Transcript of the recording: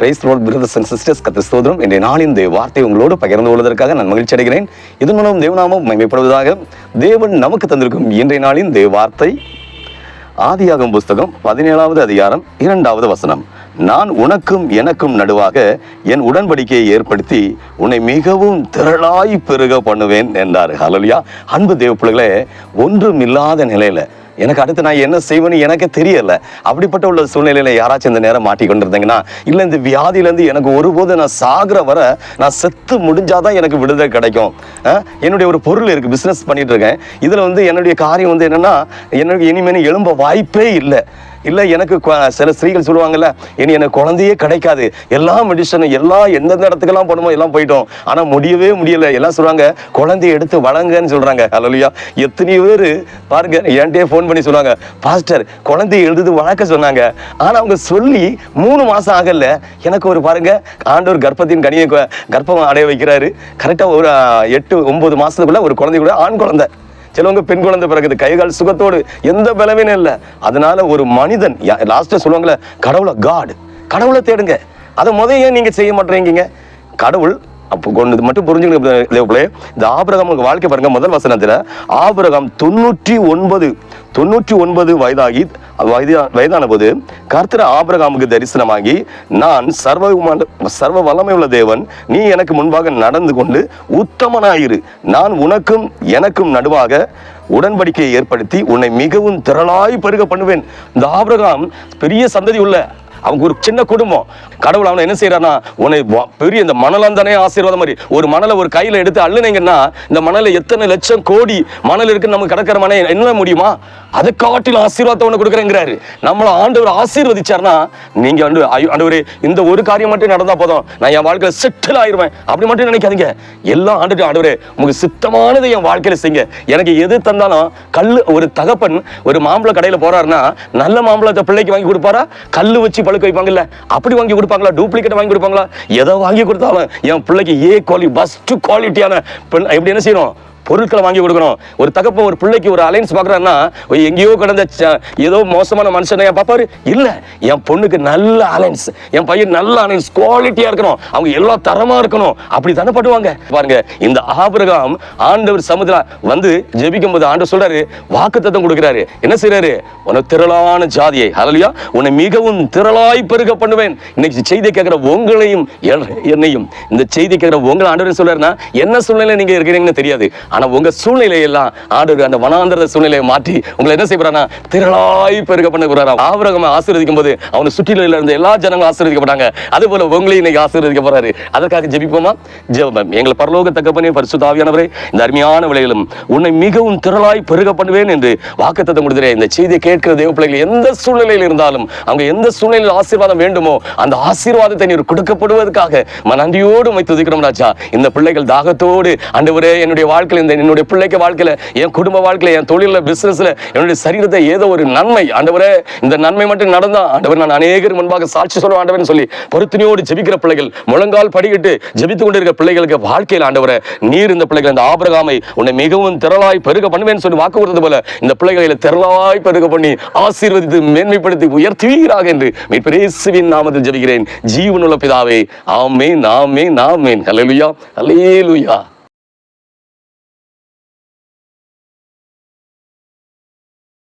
Praise lord brothers and sisters கத்த ஸ்தோத்திரம். இன்றைய நாளின் இந்த வார்த்தை உங்களோடு பகிர்ந்து கொள்வதற்காக நான் மகிழ்ச்சி அடைகிறேன். இதன் மூலம் தேவநாமம் மகிமைப்படுவதாக தேவன் நமக்கு தந்திருக்கும் இன்றைய நாளின் தேவ வார்த்தை. ஆதியாகும் புஸ்தகம் பதினேழாவது அதிகாரம் இரண்டாவது வசனம். நான் உனக்கும் எனக்கும் நடுவாக என் உடன்படிக்கையை ஏற்படுத்தி உன்னை மிகவும் திரளாய் பெருக பண்ணுவேன் என்றார். ஹalleluya. அன்பு தேவ பிள்ளைகளே ஒன்றும் இல்லாத நிலையில எனக்கு அடுத்து நான் என்ன செய்வேன்னு எனக்கே தெரியல. அப்படிப்பட்ட உள்ள சூழ்நிலையில யாராச்சும் இந்த நேரம் மாட்டி கொண்டிருந்தீங்கன்னா இல்லை இந்த வியாதியிலேருந்து எனக்கு ஒருபோது நான் சாகுற வர நான் செத்து முடிஞ்சாதான் எனக்கு விடுதலை கிடைக்கும். என்னுடைய ஒரு பொருள் இருக்குது பிஸ்னஸ் பண்ணிட்டு இருக்கேன். இதில் வந்து என்னுடைய காரியம் வந்து என்னன்னா எனக்கு இனிமேல் எழும்ப வாய்ப்பே இல்லை. இல்லை எனக்கு சில ஸ்திரீகள் சொல்லுவாங்கல்ல இனி எனக்கு குழந்தையே கிடைக்காது. எல்லா மெடிசனும் எல்லா எந்தெந்த இடத்துக்கெல்லாம் போனோமோ எல்லாம் போயிட்டோம். ஆனால் முடியவே முடியல. எல்லாம் சொல்கிறாங்க குழந்தைய எடுத்து வளங்கன்னு சொல்கிறாங்க அலலியா எத்தனை பேர் பாருங்க என்கிட்டயே ஃபோன் பண்ணி சொல்லுவாங்க பாஸ்டர் குழந்தைய எழுதுது வளர்க்க சொன்னாங்க. ஆனால் அவங்க சொல்லி மூணு மாதம் ஆகல. எனக்கு ஒரு பாருங்க ஆண்டவர் கர்ப்பத்தின் கனியை கர்ப்பம் அடைய வைக்கிறாரு. கரெக்டாக ஒரு எட்டு ஒன்பது மாதத்துக்குள்ளே ஒரு குழந்தை கூட ஆண் குழந்தை. சிலவங்க பெண் குழந்தை பிறகுது கைகால் சுகத்தோடு எந்த பலவீனம் இல்லை. அதனால ஒரு மனிதன் லாஸ்ட்டு சொல்லுவாங்களே கடவுளை காடு கடவுளை தேடுங்க. அதை முதல் ஏன் நீங்கள் செய்ய மாட்டேங்கிங்க கடவுள் அப்போ கொண்டு இது மட்டும் புரிஞ்சுக்கணும் இந்த ஆபிரகம் உங்கள் வாழ்க்கை பாருங்க முதல் வசனத்தில் ஆபிரகம் தொண்ணூற்றி ஒன்பது தொண்ணூற்றி ஒன்பது வயதாகி வயதான போது கர்த்தர் ஆபிரகாமுக்கு தரிசனமாகி நான் சர்வ சர்வ வல்லமை உள்ள தேவன் நீ எனக்கு முன்பாக நடந்து கொண்டு உத்தமனாயிரு. நான் உனக்கும் எனக்கும் நடுவாக உடன்படிக்கையை ஏற்படுத்தி உன்னை மிகவும் திரளாய் பெருக பண்ணுவேன். இந்த ஆபிரகாம் பெரிய சந்ததி உள்ள அவங்க ஒரு சின்ன குடும்பம். கடவுள் அவனை என்ன செய்யறான்னா உன்னை பெரிய இந்த மணலந்தானே ஆசீர்வாதம் மாதிரி ஒரு மணலை ஒரு கையில் எடுத்து அள்ளுனீங்கன்னா இந்த மணலை எத்தனை லட்சம் கோடி மணல் இருக்குன்னு நமக்கு கிடக்கிற மனை என்ன முடியுமா? அதை காட்டில் ஆசீர்வாதத்தை ஒன்று கொடுக்குறேங்கிறாரு. நம்மளை ஆண்டவர் ஆசீர்வதிச்சார்னா நீங்க வந்து ஆண்டவர் இந்த ஒரு காரியம் மட்டும் நடந்தா போதும். நான் என் வாழ்க்கையில் செட்டில் ஆயிருவேன். அப்படி மட்டும் நினைக்காதீங்க. எல்லாம் ஆண்டு ஆண்டவர் உங்களுக்கு சுத்தமானதை என் வாழ்க்கையில செய்யுங்க. எனக்கு எது தந்தாலும் கல் ஒரு தகப்பன் ஒரு மாம்பழ கடையில் போறாருன்னா நல்ல மாம்பழத்தை பிள்ளைக்கு வாங்கி கொடுப்பாரா? கல் வச்சு பழுக்க வைப்பாங்கல்ல அப்படி வாங்கி கொடுப்பாங்களா? டூப்ளிகேட் வாங்கி கொடுப்பாங்களா? எதை வாங்கி கொடுத்தாலும் என் பிள்ளைக்கு ஏ குவாலிட்டி பஸ்ட் குவாலிட்டியான எப்படி என்ன செய்யணும்? பொருட்களை வாங்கி கொடுக்கணும். ஒரு தகப்ப ஒரு பிள்ளைக்கு ஒரு அலைன்ஸ் பார்க்குறாருன்னா எங்கேயோ கிடந்த ஏதோ மோசமான மனுஷனை என் பாப்பாரு. இல்ல என் பொண்ணுக்கு நல்ல அலைன்ஸ் என் பையன் நல்ல அலைன்ஸ் குவாலிட்டியா இருக்கணும். அவங்க எல்லா தரமா இருக்கணும். அப்படி தானே பண்ணுவாங்க. பாருங்க இந்த ஆபிரகாம் ஆண்டவர் சமுதிர வந்து ஜெபிக்கும் போது ஆண்டவர் சொல்றாரு வாக்குத்தத்தம் கொடுக்கிறாரு. என்ன செய்யறாரு உனக்கு திரளான ஜாதியை ஹalleluya உன்னை மிகவும் திரளாய் பெருக பண்ணுவேன். இன்னைக்கு செய்தி கேட்குற உங்களையும் என்னையும் இந்த செய்தி கேட்குற உங்களை ஆண்டவர் சொல்றாருன்னா என்ன சூழ்நிலை நீங்க இருக்கிறீங்கன்னு தெரியாது. ஆனால் உங்க சூழ்நிலையெல்லாம் எல்லாம் அந்த வனாந்திர சூழ்நிலையை மாற்றி உங்களை என்ன செய்யறானா திரளாய் பெருக பண்ண போறாரா ஆபிரகாமை ஆசீர்வதிக்கும் போது அவனை சுற்றில இருந்த எல்லா ஜனங்களும் ஆசீர்வதிக்கப்பட்டாங்க. அது போல உங்களையும் இன்னைக்கு ஆசீர்வதிக்க போறாரு. அதற்காக ஜெபிப்போமா? ஜெபம். எங்களை பரலோக தக்கப்பனே பரிசுத்தாவியானவரே இந்த அருமையான விலையிலும் உன்னை மிகவும் திரளாய் பெருக பண்ணுவேன் என்று வாக்குத்தத்தம் கொடுக்கிறேன். இந்த செய்தியை கேட்கிற தேவ பிள்ளைகள் எந்த சூழ்நிலையில் இருந்தாலும் அவங்க எந்த சூழ்நிலையில் ஆசீர்வாதம் வேண்டுமோ அந்த ஆசீர்வாதத்தை நீர் கொடுக்கப்படுவதற்காக மன நன்றியோடு உம்மை துதிக்கிறோம் ராஜா. இந்த பிள்ளைகள் தாகத்தோடு ஆண்டவரே என்னுடைய வாழ்க்கையில் இந்த என்னுடைய பிள்ளைக்கு வாழ்க்கையில என் குடும்ப வாழ்க்கையில் என் தொழிலில் பிசினஸ்ல என்னுடைய சரீரத்தை ஏதோ ஒரு நன்மை ஆண்டவரே இந்த நன்மை மட்டும் நடந்தா ஆண்டவர் நான் அநேகர் முன்பாக சாட்சி சொல்ல ஆண்டவன் சொல்லி பொருத்தனையோடு ஜெபிக்கிற பிள்ளைகள் முழங்கால் படிக்கிட்டு ஜெபித்து கொண்டிருக்கிற பிள்ளைகளுக்கு வாழ்க்கையில் ஆண்டவரை நீர் இந்த பிள்ளைகள் இந்த ஆபிரகாமை உன்னை மிகவும் திரளாய் பெருக பண்ணுவேன் சொல்லி வாக்கு கொடுத்தது போல இந்த பிள்ளைகளை திரளாய் பெருக பண்ணி ஆசீர்வதித்து மேன்மைப்படுத்தி உயர்த்துவீராக என்று மீட்பரேசுவின் நாமத்தில் ஜெபிக்கிறேன். ஜீவனுள்ள பிதாவே ஆமேன் ஆமேன் ஆமேன். ஹalleluya ஹலேலுயா